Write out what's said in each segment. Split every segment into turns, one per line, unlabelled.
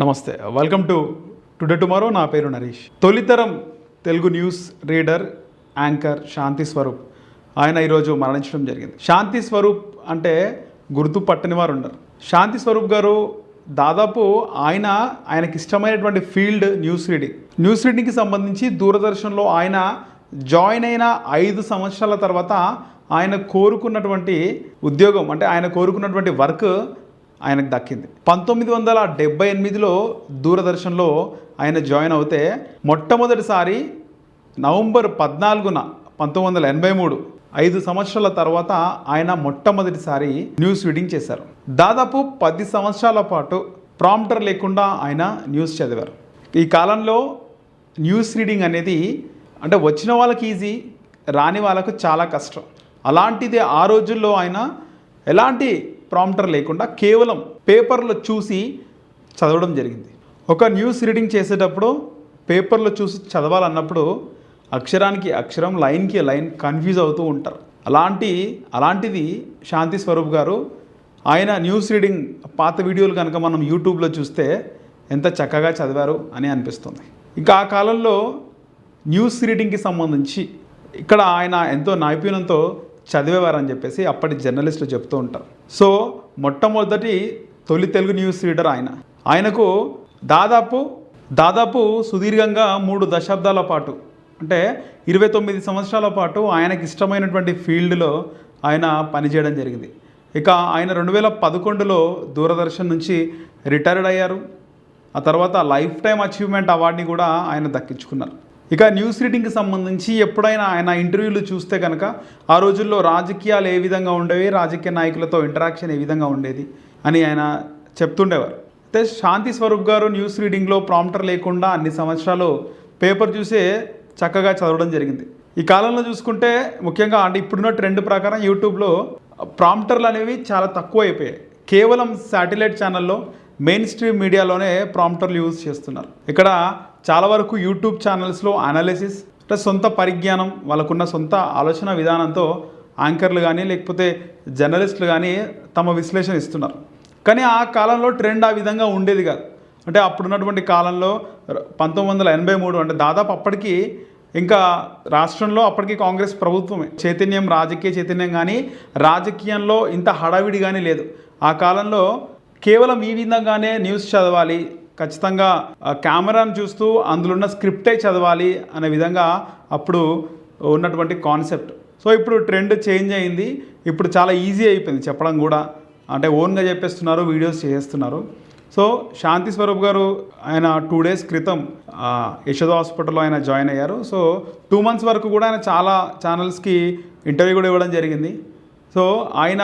నమస్తే. Welcome to today tomorrow నా పేరు Naresh. తొలితరం Telugu news reader anchor Shanti Swaroop ఆయన ఈరోజు మరణించడం జరిగింది. శాంతి స్వరూప్ అంటే గుర్తు పట్టని వారు ఉండరు. శాంతి స్వరూప్ గారు దాదాపు ఆయన ఆయనకి ఇష్టమైనటువంటి ఫీల్డ్ న్యూస్ రీడింగ్. న్యూస్ రీడింగ్కి సంబంధించి దూరదర్శన్లో ఆయన జాయిన్ అయిన ఐదు సంవత్సరాల తర్వాత ఆయన కోరుకున్నటువంటి ఉద్యోగం అంటే ఆయన కోరుకున్నటువంటి వర్క్ ఆయనకు దక్కింది. పంతొమ్మిది వందల డెబ్బై ఎనిమిదిలో దూరదర్శన్లో ఆయన జాయిన్ అవుతే మొట్టమొదటిసారి నవంబర్ పద్నాలుగున పంతొమ్మిది వందల ఎనభై మూడు ఐదు సంవత్సరాల తర్వాత ఆయన మొట్టమొదటిసారి న్యూస్ రీడింగ్ చేశారు. దాదాపు పది సంవత్సరాల పాటు ప్రాంప్టర్ లేకుండా ఆయన న్యూస్ చదివారు. ఈ కాలంలో న్యూస్ రీడింగ్ అనేది అంటే వచ్చిన వాళ్ళకి ఈజీ రాని వాళ్ళకు చాలా కష్టం. అలాంటిది ఆ రోజుల్లో ఆయన ఎలాంటి ప్రాంప్టర్ లేకుండా కేవలం పేపర్లో చూసి చదవడం జరిగింది. ఒక న్యూస్ రీడింగ్ చేసేటప్పుడు పేపర్లో చూసి చదవాలన్నప్పుడు అక్షరానికి అక్షరం లైన్కి లైన్ కన్ఫ్యూజ్ అవుతూ ఉంటారు. అలాంటి అలాంటిది శాంతి స్వరూప్ గారు ఆయన న్యూస్ రీడింగ్ పాత వీడియోలు కనుక మనం యూట్యూబ్లో చూస్తే ఎంత చక్కగా చదివారు అని అనిపిస్తుంది. ఇంకా ఆ కాలంలో న్యూస్ రీడింగ్కి సంబంధించి ఇక్కడ ఆయన ఎంతో నైపుణ్యంతో చదివేవారని చెప్పేసి అప్పటి జర్నలిస్టులు చెప్తూ ఉంటారు. సో మొట్టమొదటి తొలి తెలుగు న్యూస్ రీడర్ ఆయన. ఆయనకు దాదాపు దాదాపు సుదీర్ఘంగా మూడు దశాబ్దాల పాటు అంటే ఇరవై తొమ్మిది సంవత్సరాల పాటు ఆయనకి ఇష్టమైనటువంటి ఫీల్డ్లో ఆయన పనిచేయడం జరిగింది. ఇక ఆయన రెండు వేల పదకొండులో దూరదర్శన్ నుంచి రిటైర్డ్ అయ్యారు. ఆ తర్వాత లైఫ్ టైం అచీవ్మెంట్ అవార్డుని కూడా ఆయన దక్కించుకున్నారు. ఇక న్యూస్ రీడింగ్కి సంబంధించి ఎప్పుడైనా ఆయన ఇంటర్వ్యూలు చూస్తే కనుక ఆ రోజుల్లో రాజకీయాలు ఏ విధంగా ఉండేవి రాజకీయ నాయకులతో ఇంటరాక్షన్ ఏ విధంగా ఉండేది అని ఆయన చెప్తుండేవారు. అయితే శాంతి స్వరూప్ గారు న్యూస్ రీడింగ్లో ప్రాంప్టర్ లేకుండా అన్ని సంవత్సరాలు పేపర్ చూసే చక్కగా చదవడం జరిగింది. ఈ కాలంలో చూసుకుంటే ముఖ్యంగా అంటే ఇప్పుడున్న ట్రెండ్ ప్రకారం యూట్యూబ్లో ప్రాంప్టర్లు అనేవి చాలా తక్కువ అయిపోయాయి. కేవలం శాటిలైట్ ఛానల్లో మెయిన్ స్ట్రీమ్ మీడియాలోనే ప్రాంప్టర్లు యూజ్ చేస్తున్నారు. ఇక్కడ చాలా వరకు యూట్యూబ్ ఛానల్స్లో అనాలిసిస్ అంటే సొంత పరిజ్ఞానం వాళ్ళకున్న సొంత ఆలోచన విధానంతో యాంకర్లు కానీ లేకపోతే జర్నలిస్టులు కానీ తమ విశ్లేషణ ఇస్తున్నారు. కానీ ఆ కాలంలో ట్రెండ్ ఆ విధంగా ఉండేది కాదు. అంటే అప్పుడున్నటువంటి కాలంలో పంతొమ్మిది వందల ఎనభై మూడు అంటే దాదాపు అప్పటికి ఇంకా రాష్ట్రంలో అప్పటికి కాంగ్రెస్ ప్రభుత్వమే. చైతన్యం రాజకీయ చైతన్యం కానీ రాజకీయంలో ఇంత హడావిడి కానీ లేదు. ఆ కాలంలో కేవలం ఈ విధంగానే న్యూస్ చదవాలి. ఖచ్చితంగా కెమెరాను చూస్తూ అందులో ఉన్న స్క్రిప్టే చదవాలి అనే విధంగా అప్పుడు ఉన్నటువంటి కాన్సెప్ట్. సో ఇప్పుడు ట్రెండ్ చేంజ్ అయింది. ఇప్పుడు చాలా ఈజీ అయిపోయింది చెప్పడం కూడా. అంటే ఓన్గా చెప్పేస్తున్నారు వీడియోస్ చేస్తున్నారు సో శాంతి స్వరూప్ గారు ఆయన టూ డేస్ క్రితం యశోద హాస్పిటల్లో ఆయన జాయిన్ అయ్యారు. సో టూ మంత్స్ వరకు కూడా ఆయన చాలా ఛానల్స్కి ఇంటర్వ్యూ కూడా ఇవ్వడం జరిగింది. సో ఆయన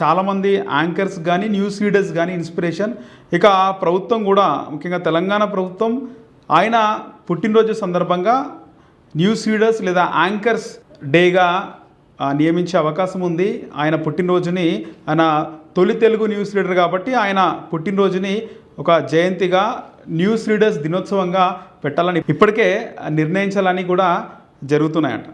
చాలామంది యాంకర్స్ కానీ న్యూస్ రీడర్స్ కానీ ఇన్స్పిరేషన్. ఇక ప్రభుత్వం కూడా ముఖ్యంగా తెలంగాణ ప్రభుత్వం ఆయన పుట్టినరోజు సందర్భంగా న్యూస్ రీడర్స్ లేదా యాంకర్స్ డేగా నియమించే అవకాశం ఉంది. ఆయన పుట్టినరోజుని ఆయన తొలి తెలుగు న్యూస్ రీడర్ కాబట్టి ఆయన పుట్టినరోజుని ఒక జయంతిగా న్యూస్ రీడర్స్ దినోత్సవంగా పెట్టాలని ఇప్పటికే నిర్ణయించాలని కూడా జరుగుతున్నాయట.